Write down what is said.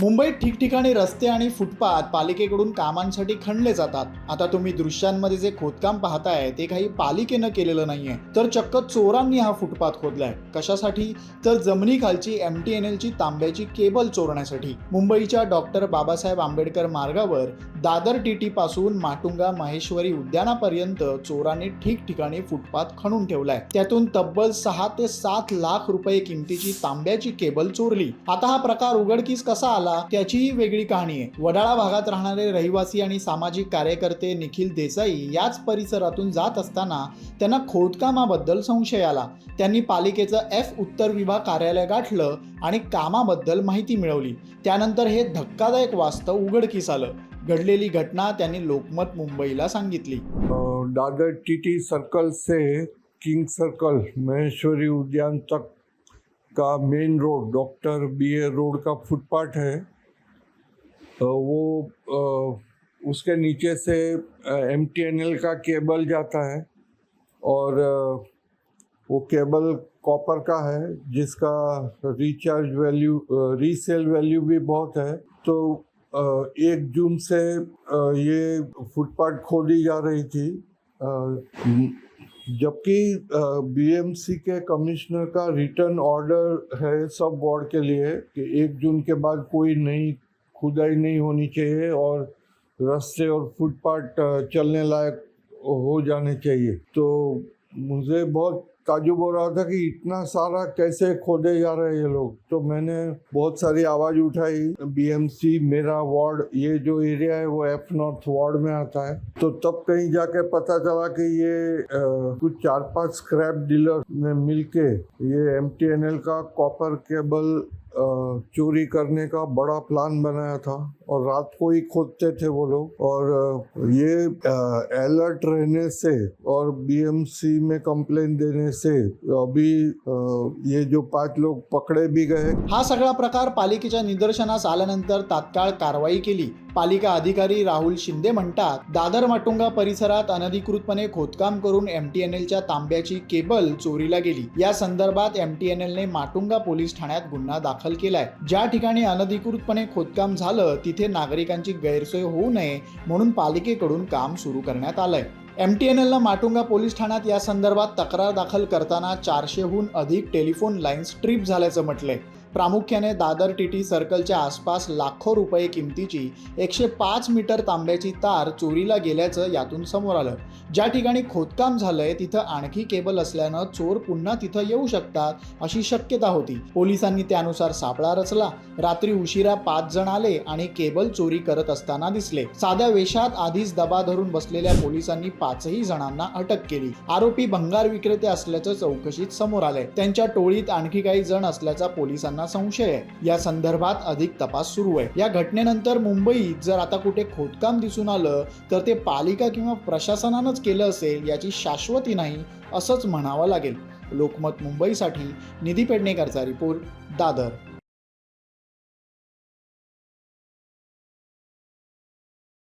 मुंबईत ठिकठिकाणी रस्ते आणि फुटपाथ पालिकेकडून कामांसाठी खणले जातात. आता तुम्ही दृश्यांमध्ये जे खोदकाम पाहताय ते काही पालिकेनं केलेलं नाहीये. तर चक्क चोरांनी हा फुटपाथ खोदलाय. कशासाठी? तर जमिनीखालची एम टी एन एलची तांब्याची केबल चोरण्यासाठी. मुंबईच्या डॉक्टर बाबासाहेब आंबेडकर मार्गावर दादर टीटी पासून माटुंगा माहेश्वरी उद्यानापर्यंत चोरांनी ठिकठिकाणी फुटपाथ खणून ठेवलाय. त्यातून तब्बल सहा ते सात लाख रुपये किमतीची तांब्याची केबल चोरली. आता हा प्रकार उघडकीस कसा आला? त्याचीही वेगळी कहाणी आहे. वडाळा भागात राहणारे रहिवासी आणि सामाजिक कार्यकर्ते निखिल देसाई याच परिसरातून जात असताना त्यांना खोदकामाबद्दल संशय आला. त्यांनी पालिकेचं एफ उत्तर विभाग कार्यालय गाठलं आणि कामाबद्दल माहिती मिळवली. त्यानंतर हे धक्कादायक वास्तव उघडकीस आलं. घडलेली घटना त्यांनी लोकमत मुंबईला सांगितली. दादर टी टी सर्कल से किंग सर्कल महेश्वरी उद्यान तक का main road doctor B A road का फुटपाथ है। वो उसके नीचे से एम टी एन एल का केबल जाता है और वो केबल कॉपर का है, जिसका रिचार्ज वैल्यू रीसेल वैल्यू भी बहुत है। तो एक जून से ये फुटपाथ खोदी जा रही थी। जबकि बीएमसी के कमिश्नर का रिटर्न ऑर्डर है सब वार्ड के लिए कि एक जून के बाद कोई नई खुदाई नहीं होनी चाहिए और रास्ते और फुटपाथ चलने लायक हो जाने चाहिए। तो मुझे बहुत ताजुब हो रहा था कि इतना सारा कैसे खोदे जा रहे हैं ये लोग। तो मैंने बहुत सारी आवाज़ उठाई बीएमसी मेरा वार्ड ये जो एरिया है वो एफ़ नॉर्थ वार्ड में आता है। तो तब कहीं जाके पता चला कि ये अ, कुछ चार पाँच स्क्रैप डीलर ने मिलके ये एमटीएनएल का कॉपर केबल चोरी करने का बड़ा प्लान बनाया था और रात को ही खोदते थे वो लोग। और ये अलर्ट रहने से और बीएमसी में कंप्लेन देने से अभी ये जो पांच लोग पकड़े भी गए हा। सगळा प्रकार पालिकेच्या निदर्शनास आल्यानंतर तात्काळ कारवाई केली. पालिका अधिकारी राहुल शिंदे म्हणतात दादर माटुंगा परिसरात अनधिकृतपणे खोदकाम करून एम टी एन एलच्या तांब्याची केबल चोरीला गेली. या संदर्भात एम टी एन एलने माटुंगा पोलीस ठाण्यात गुन्हा दाखल दाखल केलाय. ज्या ठिकाणी अनधिकृतपणे खोदकाम झालं तिथे नागरिकांची गैरसोय होऊ नये म्हणून पालिकेकडून काम सुरू करण्यात आलंय. एम टी एन एलनं माटुंगा पोलीस ठाण्यात या संदर्भात तक्रार दाखल करताना चारशेहून अधिक टेलिफोन लाईन्स ट्रिप झाल्याचं म्हटलंय. प्रामुख्याने दादर टीटी सर्कलच्या आसपास लाखो रुपये किमतीची एकशे पाच मीटर तांब्याची तार चोरीला गेल्याचं यातून समोर आलं. ज्या ठिकाणी खोदकाम झालंय तिथं आणखी केबल असल्यानं चोर पुन्हा तिथं येऊ शकतात अशी शक्यता होती. पोलिसांनी त्यानुसार सापळा रचला. रात्री उशिरा पाच जण आले आणि केबल चोरी करत असताना दिसले. साध्या वेशात आधीच दबा धरून बसलेल्या पोलिसांनी पाचही जणांना अटक केली. आरोपी भंगार विक्रेते असल्याचं चौकशीत समोर आलंय. त्यांच्या टोळीत आणखी काही जण असल्याचा पोलिसांना संशय आहे? या संदर्भात अधिक तपास सुरू आहे. या घटनेनंतर मुंबईत जर आता कुठे खोदकाम दिसून आलं तर ते पालिका किंवा प्रशासनानंच केलं असेल याची शाश्वती नाही असंच म्हणावं लागेल. लोकमत मुंबईसाठी निधी पेडणेकरचा रिपोर्ट दादर.